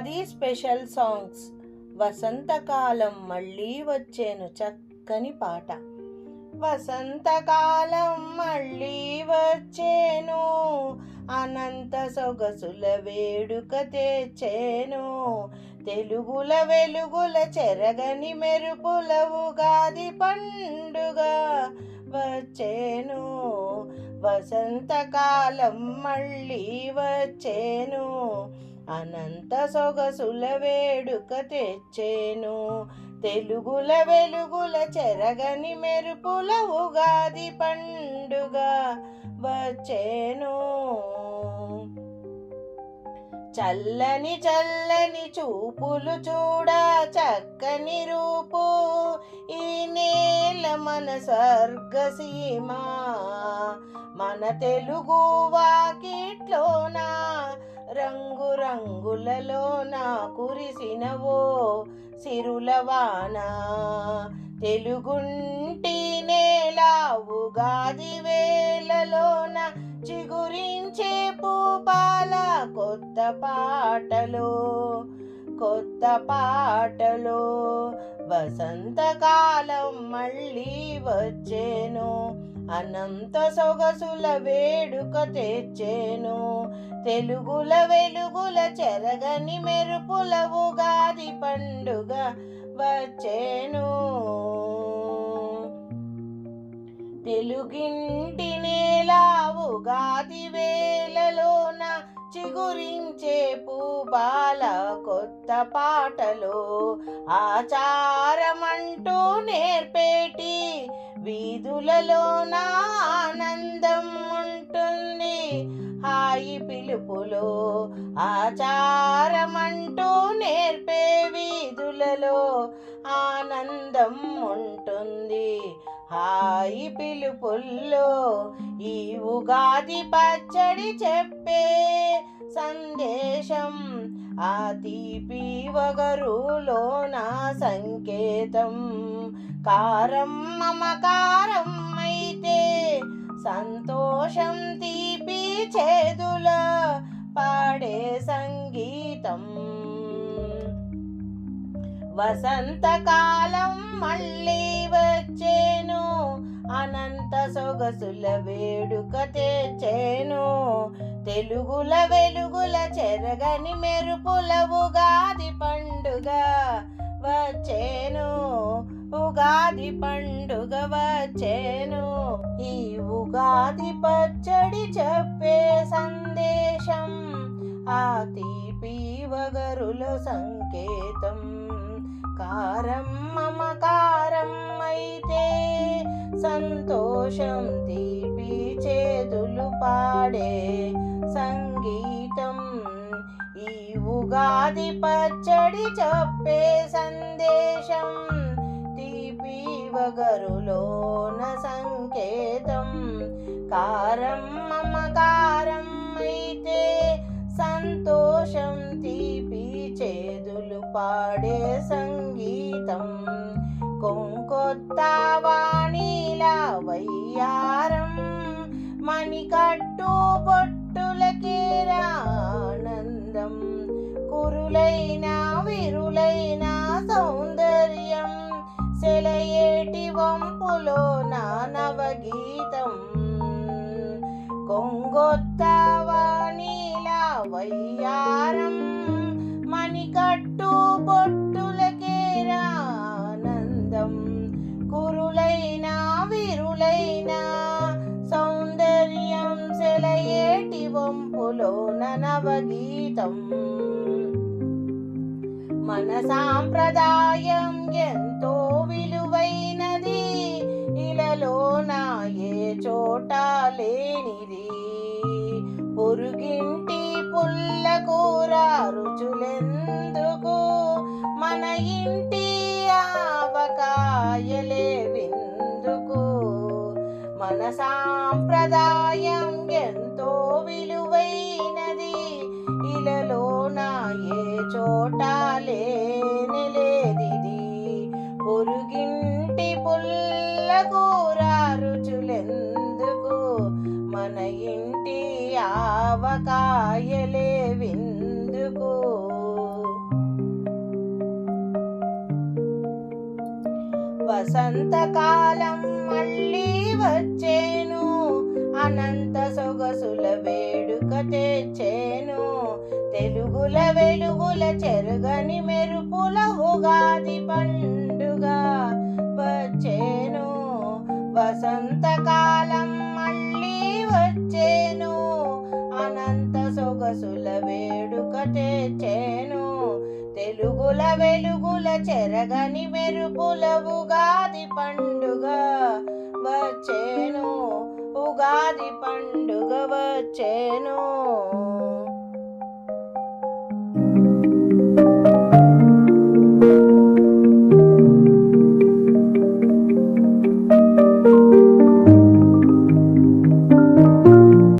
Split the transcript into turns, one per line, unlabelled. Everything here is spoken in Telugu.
Ugadi special songs. వసంతకాలం మళ్ళీ వచ్చేను చక్కని పాట. వసంతకాలం మళ్ళీ వచ్చేను అనంత సొగసుల వేడుక తెచ్చేను. తెలుగుల వెలుగుల చెరగని మెరుపుల ఉగాది పండుగ వచ్చేను. వసంతకాలం మళ్ళీ వచ్చేను అనంత సొగసుల వేడుక తెచ్చేను. తెలుగుల వెలుగుల చెరగని మెరుపుల ఉగాది పండుగ వచ్చేను. చల్లని చల్లని చూపులు చూడ చక్కని రూపు. ఈ నేల మన స్వర్గసీమ. మన తెలుగు వాకిట్లోనా రంగు నా కురిసినవో సిరులవాన తెలుగుంటి నేలావు ఉగాది వేలలోన చిగురించే పూపాల కొత్త పాటలు కొత్త పాటలు వసంతకాలం మళ్ళీ వచ్చేను. అనంత సొగసుల వేడుక తెచ్చేను. తెలుగుల వెలుగుల చెరగని మెరుపుల ఉగాది పండుగ వచ్చేను. తెలుగింటి నేలా ఉగాది వేలలోన చిగురించే పూబాల కొత్త పాటలు ఆచారమంటూ నేర్పేటి వీధులలోన ఆనందం ఉంటుంది హాయి పిలుపులో ఆచారమంటూ నేర్పే వీధులలో ఆనందం ఉంటుంది హాయి పిలుపుల్లో ఈ ఉగాది పచ్చడి చెప్పే సందేశం ఆ తీపి వగరులో నా సంకేతం. కారం మమకారం అయితే సంతోషం తీపి చేదుల పాడే సంగీతం. వసంతకాలం మళ్ళీ వచ్చేను అనంత సొగసుల వేడుక తెచ్చేను. తెలుగుల వెలుగుల చెరగని మెరుపుల ఉగాది పండుగ వచ్చేను. ఉగాది పండుగ వచ్చేను. ఈ ఉగాది పచ్చడి చెప్పే సందేశం ఆ తీపి వగరుల సంకేతం. కారం మమకారం అయితే సంతోషం తీపి చేతులు పాడే సంగీతం. ఈ ఉగాది పచ్చడి చెప్పే సందేశం. తీపి వగరులోన సంకేతం. కారం మమకారం అయితే సంతోషం. తీపి చేదులు పాడే సంగీతం. కొంకొత్త వాణిలా వయ్యారం మణికట్టు బొట్టు కురులైన విరులైన సౌందర్యం సెలయేటి వంపులో నా నవగీతం. కొంగొత్త వాణిలా వయ్యారం మణికట్టు బొట్టులకేరా ఆనందం. కురులైన విరులైన సౌందర్యం సెలయేటి వంపులో నవగీతం. మన సాంప్రదాయం ఎంతో విలువైనది. ఇలలో నా ఏ చోట లేనిది. పొరుగింటి పుల్ల కూర రుచులెందుకు? మన ఇంటి ఆవకాయలే విందుకు. మన సాంప్రదాయం ఎంతో విలువైనది. ఇలలో నా ఏ చోట కూర రుచులెందుకు మన ఇంటి ఆవకాయలే విందుకు. వసంతకాలం మళ్ళీ వచ్చేను అనంత సొగసుల వేడుక తెచ్చేను తెలుగుల వెలుగుల చెరుగని మెరుపుల ఉగాది పండుగ వచ్చే వసంతకాలం మళ్ళీ వచ్చేను. అనంత సొగసుల వేడుక తెచ్చేను. తెలుగుల వెలుగుల చెరగని మెరుపుల ఉగాది పండుగ వచ్చేను. ఉగాది పండుగ వచ్చేను.